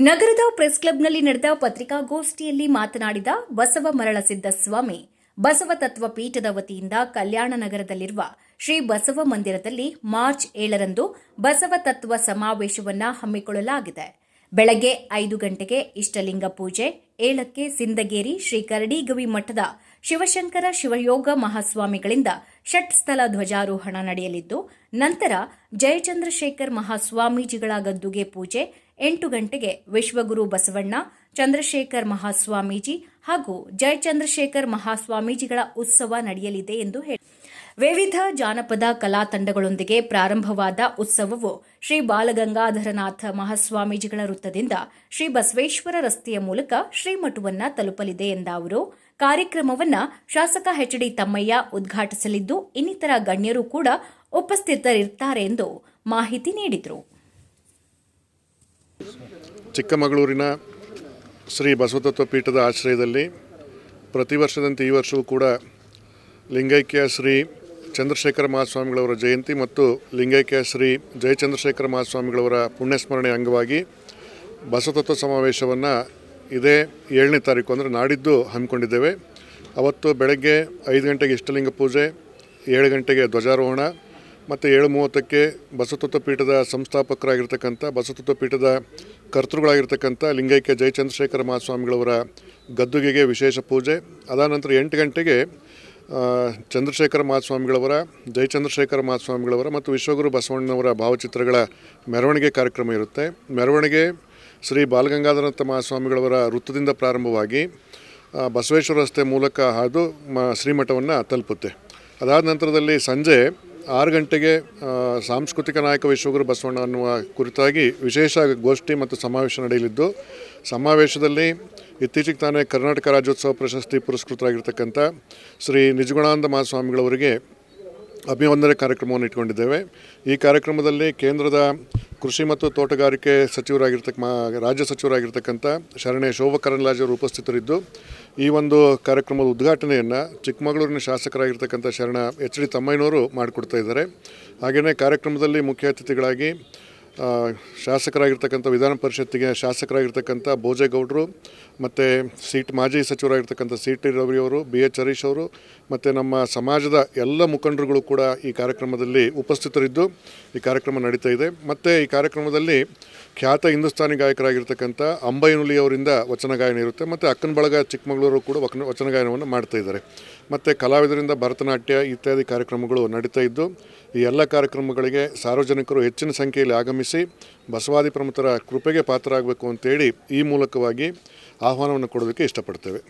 ನಗರದ ಪ್ರೆಸ್ ಕ್ಲಬ್ನಲ್ಲಿ ನಡೆದ ಪತ್ರಿಕಾಗೋಷ್ಠಿಯಲ್ಲಿ ಮಾತನಾಡಿದ ಬಸವ ಮರಳಸಿದ್ದ ಸ್ವಾಮಿ ಬಸವ ತತ್ವ ಪೀಠದ ವತಿಯಿಂದ ಕಲ್ಯಾಣ ನಗರದಲ್ಲಿರುವ ಶ್ರೀ ಬಸವ ಮಂದಿರದಲ್ಲಿ ಮಾರ್ಚ್ ಏಳರಂದು ಬಸವ ತತ್ವ ಸಮಾವೇಶವನ್ನು ಹಮ್ಮಿಕೊಳ್ಳಲಾಗಿದೆ. ಬೆಳಗ್ಗೆ ಐದು ಗಂಟೆಗೆ ಇಷ್ಟಲಿಂಗ ಪೂಜೆ, ಏಳಕ್ಕೆ ಸಿಂದಗೇರಿ ಶ್ರೀ ಕರಡಿಗವಿ ಮಠದ ಶಿವಶಂಕರ ಶಿವಯೋಗ ಮಹಾಸ್ವಾಮಿಗಳಿಂದ ಷಟ್ಸ್ಥಲ ಧ್ವಜಾರೋಹಣ ನಡೆಯಲಿದ್ದು, ನಂತರ ಜಯಚಂದ್ರಶೇಖರ್ ಮಹಾಸ್ವಾಮೀಜಿಗಳ ಗದ್ದುಗೆ ಪೂಜೆ ಎಂಟು ಗಂಟೆಗೆ ವಿಶ್ವಗುರು ಬಸವಣ್ಣ, ಚಂದ್ರಶೇಖರ್ ಮಹಾಸ್ವಾಮೀಜಿ ಹಾಗೂ ಜಯಚಂದ್ರಶೇಖರ್ ಮಹಾಸ್ವಾಮೀಜಿಗಳ ಉತ್ಸವ ನಡೆಯಲಿದೆ ಎಂದು ಹೇಳಿ. ವಿವಿಧ ಜಾನಪದ ಕಲಾ ತಂಡಗಳೊಂದಿಗೆ ಪ್ರಾರಂಭವಾದ ಉತ್ಸವವು ಶ್ರೀ ಬಾಲಗಂಗಾಧರನಾಥ ಮಹಾಸ್ವಾಮೀಜಿಗಳ ವೃತ್ತದಿಂದ ಶ್ರೀ ಬಸವೇಶ್ವರ ರಸ್ತೆಯ ಮೂಲಕ ಶ್ರೀಮಠವನ್ನು ತಲುಪಲಿದೆ ಎಂದ ಅವರು, ಕಾರ್ಯಕ್ರಮವನ್ನ ಶಾಸಕ ಎಚ್ ಡಿ ತಮ್ಮಯ್ಯ ಉದ್ಘಾಟಿಸಲಿದ್ದು, ಇನ್ನಿತರ ಗಣ್ಯರು ಕೂಡ ಉಪಸ್ಥಿತರಿರುತ್ತಾರೆ ಎಂದು ಮಾಹಿತಿ ನೀಡಿದರು. ಚಿಕ್ಕಮಗಳೂರಿನ ಶ್ರೀ ಬಸವತತ್ವ ಪೀಠದ ಆಶ್ರಯದಲ್ಲಿ ಪ್ರತಿ ವರ್ಷದಂತೆ ಈ ವರ್ಷವೂ ಕೂಡ ಲಿಂಗೈಕ್ಯ ಶ್ರೀ ಚಂದ್ರಶೇಖರ ಮಹಾಸ್ವಾಮಿಗಳವರ ಜಯಂತಿ ಮತ್ತು ಲಿಂಗೈಕ್ಯ ಶ್ರೀ ಜಯಚಂದ್ರಶೇಖರ ಮಹಾಸ್ವಾಮಿಗಳವರ ಪುಣ್ಯಸ್ಮರಣೆ ಅಂಗವಾಗಿ ಬಸವತತ್ವ ಸಮಾವೇಶವನ್ನು ಇದೇ ಏಳನೇ ತಾರೀಕು ಅಂದರೆ ನಾಡಿದ್ದು ಹಮ್ಮಿಕೊಂಡಿದ್ದೇವೆ. ಅವತ್ತು ಬೆಳಗ್ಗೆ ಐದು ಗಂಟೆಗೆ ಇಷ್ಟಲಿಂಗ ಪೂಜೆ, ಏಳು ಗಂಟೆಗೆ ಧ್ವಜಾರೋಹಣ ಮತ್ತು ಏಳು ಮೂವತ್ತಕ್ಕೆ ಬಸವತತ್ವ ಪೀಠದ ಸಂಸ್ಥಾಪಕರಾಗಿರ್ತಕ್ಕಂಥ ಬಸವತತ್ವ ಪೀಠದ ಕರ್ತೃಗಳಾಗಿರ್ತಕ್ಕಂಥ ಲಿಂಗೈಕ್ಯ ಜಯಚಂದ್ರಶೇಖರ ಮಹಾಸ್ವಾಮಿಗಳವರ ಗದ್ದುಗೆಗೆ ವಿಶೇಷ ಪೂಜೆ. ಅದಾದ ನಂತರ ಎಂಟು ಗಂಟೆಗೆ ಚಂದ್ರಶೇಖರ ಮಹಾಸ್ವಾಮಿಗಳವರ, ಜಯಚಂದ್ರಶೇಖರ ಮಹಾಸ್ವಾಮಿಗಳವರ ಮತ್ತು ವಿಶ್ವಗುರು ಬಸವಣ್ಣನವರ ಭಾವಚಿತ್ರಗಳ ಮೆರವಣಿಗೆ ಕಾರ್ಯಕ್ರಮ ಇರುತ್ತೆ. ಮೆರವಣಿಗೆ ಶ್ರೀ ಬಾಲಗಂಗಾಧರನಾಥ ಮಹಾಸ್ವಾಮಿಗಳವರ ವೃತ್ತದಿಂದ ಪ್ರಾರಂಭವಾಗಿ ಬಸವೇಶ್ವರ ರಸ್ತೆ ಮೂಲಕ ಹಾದು ಮ, ಶ್ರೀಮಠವನ್ನು ತಲುಪುತ್ತೆ. ಅದಾದ ನಂತರದಲ್ಲಿ ಸಂಜೆ ಆರು ಗಂಟೆಗೆ ಸಾಂಸ್ಕೃತಿಕ ನಾಯಕ ವಿಶ್ವಗುರು ಬಸವಣ್ಣ ಅನ್ನುವ ಕುರಿತಾಗಿ ವಿಶೇಷ ಗೋಷ್ಠಿ ಮತ್ತು ಸಮಾವೇಶ ನಡೆಯಲಿದ್ದು, ಸಮಾವೇಶದಲ್ಲಿ ಇತ್ತೀಚೆಗೆ ತಾನೇ ಕರ್ನಾಟಕ ರಾಜ್ಯೋತ್ಸವ ಪ್ರಶಸ್ತಿ ಪುರಸ್ಕೃತರಾಗಿರ್ತಕ್ಕಂಥ ಶ್ರೀ ನಿಜಗುಣಾನಂದ ಮಹಾಸ್ವಾಮಿಗಳವರಿಗೆ ಅಭಿವಂದನೆ ಕಾರ್ಯಕ್ರಮವನ್ನು ಇಟ್ಕೊಂಡಿದ್ದೇವೆ. ಈ ಕಾರ್ಯಕ್ರಮದಲ್ಲಿ ಕೇಂದ್ರದ ಕೃಷಿ ಮತ್ತು ತೋಟಗಾರಿಕೆ ಸಚಿವರಾಗಿರ್ತಕ್ಕ ಮಾ, ರಾಜ್ಯ ಸಚಿವರಾಗಿರ್ತಕ್ಕಂಥ ಶರಣೆ ಶೋಭಾ ಅವರು ಉಪಸ್ಥಿತರಿದ್ದು, ಈ ಒಂದು ಕಾರ್ಯಕ್ರಮದ ಉದ್ಘಾಟನೆಯನ್ನು ಚಿಕ್ಕಮಗಳೂರಿನ ಶಾಸಕರಾಗಿರ್ತಕ್ಕಂಥ ಶರಣ ಎಚ್ ಡಿ ತಮ್ಮಯ್ಯನವರು ಮಾಡಿಕೊಡ್ತಾ ಇದ್ದಾರೆ. ಹಾಗೆಯೇ ಕಾರ್ಯಕ್ರಮದಲ್ಲಿ ಮುಖ್ಯ ಅತಿಥಿಗಳಾಗಿ ಶಾಸಕರಾಗಿರ್ತಕ್ಕಂಥ ವಿಧಾನ ಪರಿಷತ್ತಿಗೆ ಶಾಸಕರಾಗಿರ್ತಕ್ಕಂಥ ಭೋಜೇಗೌಡರು ಮತ್ತು ಸೀಟ್ ಮಾಜಿ ಸಚಿವರಾಗಿರ್ತಕ್ಕಂಥ ಸಿ ಟಿ ರವಿಯವರು ಬಿ ಎಚ್ ಹರೀಶ್ ಅವರು ಮತ್ತು ನಮ್ಮ ಸಮಾಜದ ಎಲ್ಲ ಮುಖಂಡರುಗಳು ಕೂಡ ಈ ಕಾರ್ಯಕ್ರಮದಲ್ಲಿ ಉಪಸ್ಥಿತರಿದ್ದು ಈ ಕಾರ್ಯಕ್ರಮ ನಡೀತಾ ಇದೆ. ಮತ್ತು ಈ ಕಾರ್ಯಕ್ರಮದಲ್ಲಿ ಖ್ಯಾತ ಹಿಂದೂಸ್ತಾನಿ ಗಾಯಕರಾಗಿರ್ತಕ್ಕಂಥ ಅಂಬೈನುಲಿ ಅವರಿಂದ ವಚನ ಗಾಯನ ಇರುತ್ತೆ ಮತ್ತು ಅಕ್ಕನ ಬಳಗ ಚಿಕ್ಕಮಗಳೂರು ಕೂಡ ವಚನ ವಚನ ಗಾಯನವನ್ನು ಮಾಡ್ತಾ ಇದ್ದಾರೆ. ಮತ್ತು ಕಲಾವಿದರಿಂದ ಭರತನಾಟ್ಯ ಇತ್ಯಾದಿ ಕಾರ್ಯಕ್ರಮಗಳು ನಡೀತಾ ಇದ್ದು, ಈ ಎಲ್ಲ ಕಾರ್ಯಕ್ರಮಗಳಿಗೆ ಸಾರ್ವಜನಿಕರು ಹೆಚ್ಚಿನ ಸಂಖ್ಯೆಯಲ್ಲಿ ಆಗಮಿಸಿ ಬಸವಾದಿ ಪ್ರಮುಖರ ಕೃಪೆಗೆ ಪಾತ್ರರಾಗಬೇಕು ಅಂತೇಳಿ ಈ ಮೂಲಕವಾಗಿ ಆಹ್ವಾನವನ್ನು ಕೊಡೋದಕ್ಕೆ ಇಷ್ಟಪಡ್ತೇವೆ.